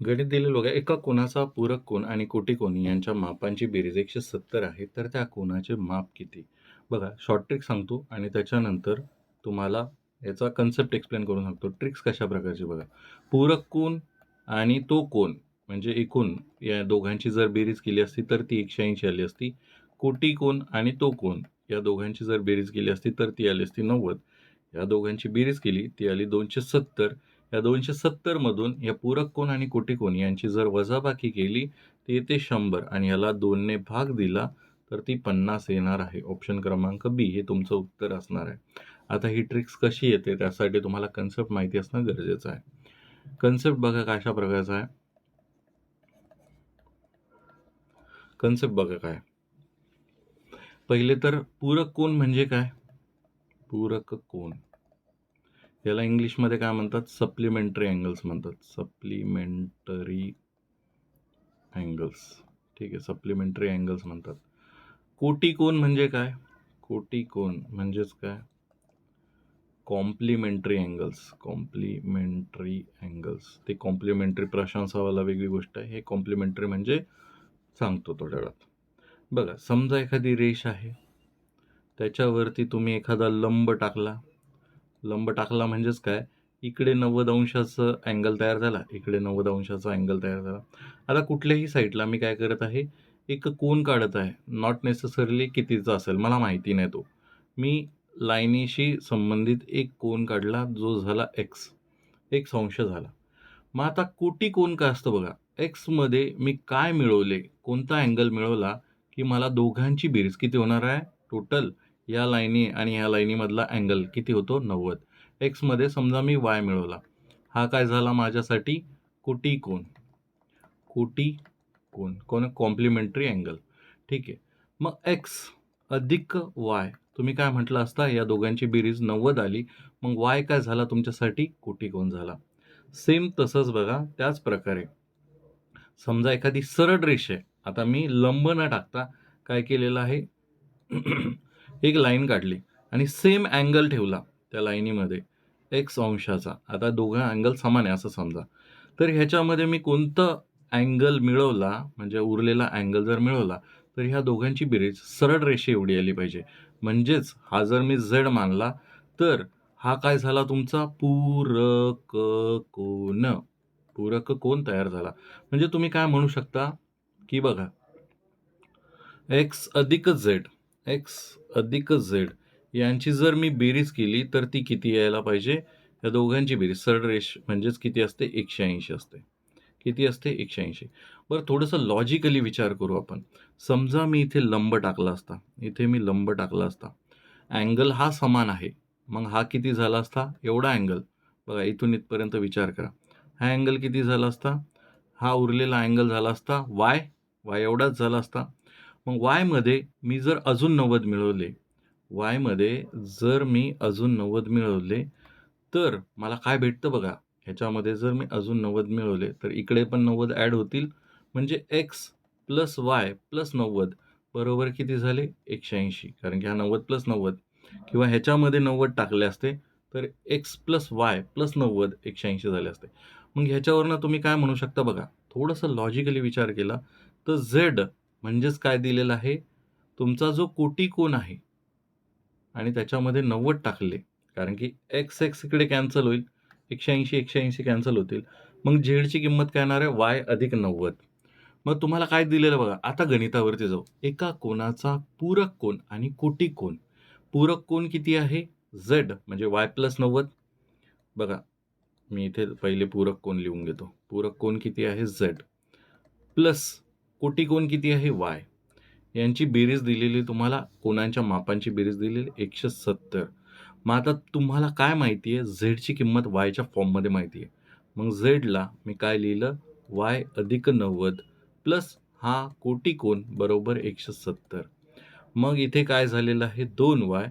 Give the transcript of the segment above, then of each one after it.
गणित दिलेलं बघा एका कोणाचा पूरक कोण आणि कोटी कोण यांच्या मापांची बेरीज एकशे सत्तर आहे तर त्या कोणाचे माप किती? बघा शॉर्ट ट्रिक सांगतो आणि त्याच्यानंतर तुम्हाला याचा कन्सेप्ट एक्सप्लेन करून सांगतो. ट्रिक्स कशा प्रकारची बघा? पूरक कोण आणि तो कोण म्हणजे एकूण या दोघांची जर बेरीज केली असती तर ती एकशे ऐंशी आली असती. कोटी कोण आणि तो कोण या दोघांची जर बेरीज केली असती तर ती आली असती नव्वद. या दोघांची बेरीज केली ती आली दोनशे सत्तर. या दोनशे सत्तरमधून या पूरक कोण आणि कोटी कोण यांची जर वजाबाकी केली तर येते शंभर आणि याला दोनने भाग दिला तर ती पन्नास येणार आहे. ऑप्शन क्रमांक बी हे तुमचं उत्तर असणार आहे. आता ही ट्रिक्स कशी येते त्यासाठी तुम्हाला कन्सेप्ट माहिती असणं गरजेचं आहे. कन्सेप्ट बघा कशा प्रकारचा आहे. कन्सेप्ट बघा काय. पहिले तर पूरक कोण म्हणजे काय? पूरक कोण. याला इंग्लिशमध्ये काय म्हणतात? सप्लिमेंटरी अँगल्स म्हणतात. Supplementary angles. ठीक आहे सप्लिमेंटरी अँगल्स म्हणतात. कोटी कोण म्हणजे काय? कोटी कोण म्हणजेच काय? Complementary angles. Complementary angles. ते कॉम्प्लिमेंटरी प्रशंसावाला वेगळी गोष्ट आहे. हे कॉम्प्लिमेंटरी म्हणजे सांगतो थोड्या वेळात बघा समजा एखादी रेष आहे. त्याच्यावरती तुम्ही एखादा लंब टाकला. लंब टाकला म्हणजेच काय? इकडे नव्वद अंशाचं अँगल तयार झाला इकडे नव्वद अंशाचा अँगल तयार झाला. आता कुठल्याही साईडला मी काय करत आहे? एक कोन काढत आहे. नॉट नेसेसरली कितीचा असेल मला माहिती नाही तो. मी लाईनीशी संबंधित एक कोन काढला जो झाला एक्स एक्स अंश झाला. मग आता कोटी कोण काय असतं बघा? एक्समध्ये मी काय मिळवले कोणता अँगल मिळवला की मला दोघांची बेरीज किती होणार आहे? टोटल या लाईनी आणि ह्या लाईनीमधला अँगल किती होतो? नव्वद. एक्समध्ये समजा मी वाय मिळवला. हा काय झाला माझ्यासाठी? कुटी कोण कुटी कोण कोण कॉम्प्लिमेंटरी अँगल ठीक आहे. मग एक्स अधिक वाय तुम्ही काय म्हटलं असता? या दोघांची बेरीज नव्वद आली. मग वाय काय झाला तुमच्यासाठी? कुटी कोण झाला. सेम तसंच बघा. त्याच प्रकारे. समजा एखादी सरळ रेष आहे. आता मी लंब न टाकता काय केलेलं आहे? एक लाईन काढली आणि सेम अँगल ठेवला त्या लाईनीमध्ये एक्स अंशाचा. आता दोघं अँगल समान आहे असं समजा. तर ह्याच्यामध्ये मी कोणतं अँगल मिळवला म्हणजे उरलेला अँगल जर मिळवला तर ह्या दोघांची बेरीज सरळ रेषे एवढी आली पाहिजे. म्हणजेच हा जर मी झेड मानला तर हा काय झाला तुमचा? पूरक कोन पूरक कोण तयार झाला. म्हणजे तुम्ही काय म्हणू शकता? की बघा एक्स अधिक झेड एक्स अधिक झेड यांची जर मी बेरीज केली तर ती किती यायला पाहिजे? या दोघांची बेरीज. सरळ रेष म्हणजेच किती असते? एकशे ऐंशी असते. किती असते? एकशे ऐंशी. बरं थोडंसं लॉजिकली विचार करू आपण. समजा मी इथे लंब टाकला असता. इथे मी लंब टाकला असता. अँगल हा समान आहे. मग हा किती झाला असता? एवढा अँगल बघा इथून इथपर्यंत विचार करा. हा अँगल किती झाला असता? हा उरलेला अँगल झाला असता? वाय वाय एवढाच झाला असता. मग वायमध्ये मी जर अजून नव्वद मिळवले वायमध्ये जर मी अजून नव्वद मिळवले तर मला काय भेटतं बघा? ह्याच्यामध्ये जर मी अजून नव्वद मिळवले तर इकडे पण नव्वद ॲड होतील. म्हणजे एक्स प्लस वाय प्लस नव्वद बरोबर किती झाले? एकशे ऐंशी. कारण की हा नव्वद प्लस नव्वद किंवा ह्याच्यामध्ये नव्वद टाकले असते तर एक्स प्लस वाय प्लस नव्वद एकशे ऐंशी झाले असते. मग ह्याच्यावरनं तुम्ही काय म्हणू शकता बघा? थोडंसं लॉजिकली विचार केला तर झेड म्हणजेच काय दिलेलं आहे? तुमचा जो कोटी कोण आहे? आणि त्याच्यामध्ये नव्वद टाकले. कारण की एक्स एक्स इकडे कॅन्सल होईल. एकशे ऐंशी एकशे ऐंशी कॅन्सल होतील. मग झेडची किंमत काय येणार आहे? वाय अधिक नव्वद. मग तुम्हाला काय दिलेलं बघा? आता गणितावरती जाऊ. एका कोणाचा पूरक कोण आणि कोटी कोण पूरक कोण किती आहे? झेड म्हणजे वाय प्लस नव्वद. बघा मी इथे पहिले पूरक कोण लिहून घेतो. पूरक कोण किती आहे? झेड प्लस कोटी कोण किती आहे? वाय. यांची बेरीज दिलेली तुम्हाला कोणाच्या मापांची बेरीज दिलेली? एकशे सत्तर. मग आता तुम्हाला काय माहिती आहे झेडची किंमत वायच्या फॉर्ममध्ये माहिती आहे मग झेडला मी काय लिहिलं? वाय अधिक नव्वद प्लस हा कोटी कोण बरोबर एकशे सत्तर. मग इथे काय झालेलं आहे? दोन वाय.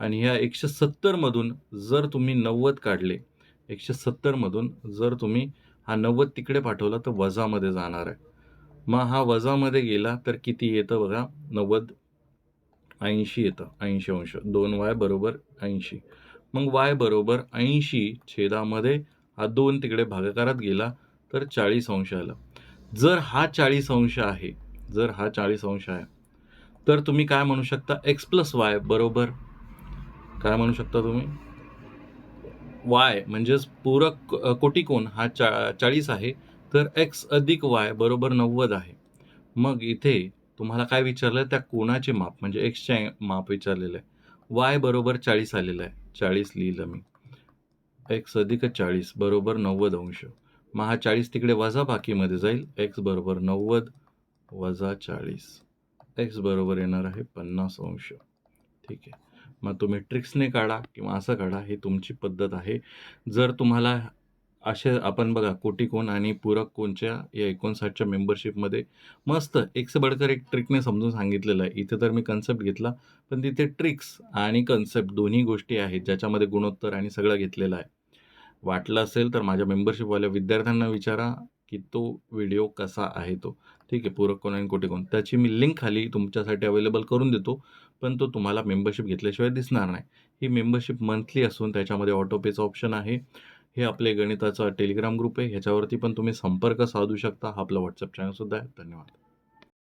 आणि ह्या एकशे सत्तरमधून जर तुम्ही नव्वद काढले एकशे सत्तरमधून जर तुम्ही हा नव्वद तिकडे पाठवला तर वजामध्ये जाणार आहे. मग हा वजामध्ये गेला तर किती येतं बघा? नव्वद ऐंशी येतं. ऐंशी अंश. दोन वाय बरोबर ऐंशी. मग वाय बरोबर ऐंशी छेदामध्ये हा दोन तिकडे भागाकारात गेला तर चाळीस अंश आलं. जर हा चाळीस अंश आहे जर हा चाळीस अंश आहे तर तुम्ही काय म्हणू शकता? एक्स प्लस वाय बरोबर. काय म्हणू शकता तुम्ही? वाय म्हणजेच पूरक कोटिकोन हा चा चाळीस आहे. तर एक्स अधिक वाय बरोबर नव्वद आहे. मग इथे तुम्हाला काय विचारलं त्या कोणाचे माप? म्हणजे एक्सचे माप विचारलेलं आहे. वाय बरोबर चाळीस आलेलं आहे. चाळीस लिहिलं मी. एक्स अधिक चाळीस बरोबर नव्वद अंश. मग हा चाळीस तिकडे वजा बाकीमध्ये जाईल. एक्स बरोबर नव्वद वजा चाळीस. एक्स बरोबर येणार आहे पन्नास अंश. ठीक आहे. मग तुम्ही ट्रिक्सने काढा किंवा असं काढा. ही तुमची पद्धत आहे. जर तुम्हाला असे आपण बघा कोटी कोण आणि पूरक कोणच्या या एकोणसाठच्या मेंबरशिपमध्ये मस्त एक से बडकर एक ट्रिकने समजून सांगितलेलं आहे. इथे तर मी कन्सेप्ट घेतला पण तिथे ट्रिक्स आणि कन्सेप्ट दोन्ही गोष्टी आहेत ज्याच्यामध्ये गुणोत्तर आणि सगळं घेतलेलं आहे. वाटलं असेल तर माझ्या मेंबरशिपवाल्या विद्यार्थ्यांना विचारा की तो व्हिडिओ कसा आहे तो. ठीक आहे पूरक कोण आणि कोटी कोण. त्याची मी लिंक खाली तुमच्यासाठी अवेलेबल करून देतो पण तो तुम्हाला मेंबरशिप घेतल्याशिवाय दिसणार नाही. ही मेंबरशिप मंथली असून त्याच्यामध्ये ऑटोपेचं ऑप्शन आहे. हे आपले गणिताचा टेलिग्राम ग्रुप आहे. ह्याच्यावरती पण तुम्ही संपर्क साधू शकता. हा आपला व्हॉट्सअप चॅनलसुद्धा आहे. धन्यवाद.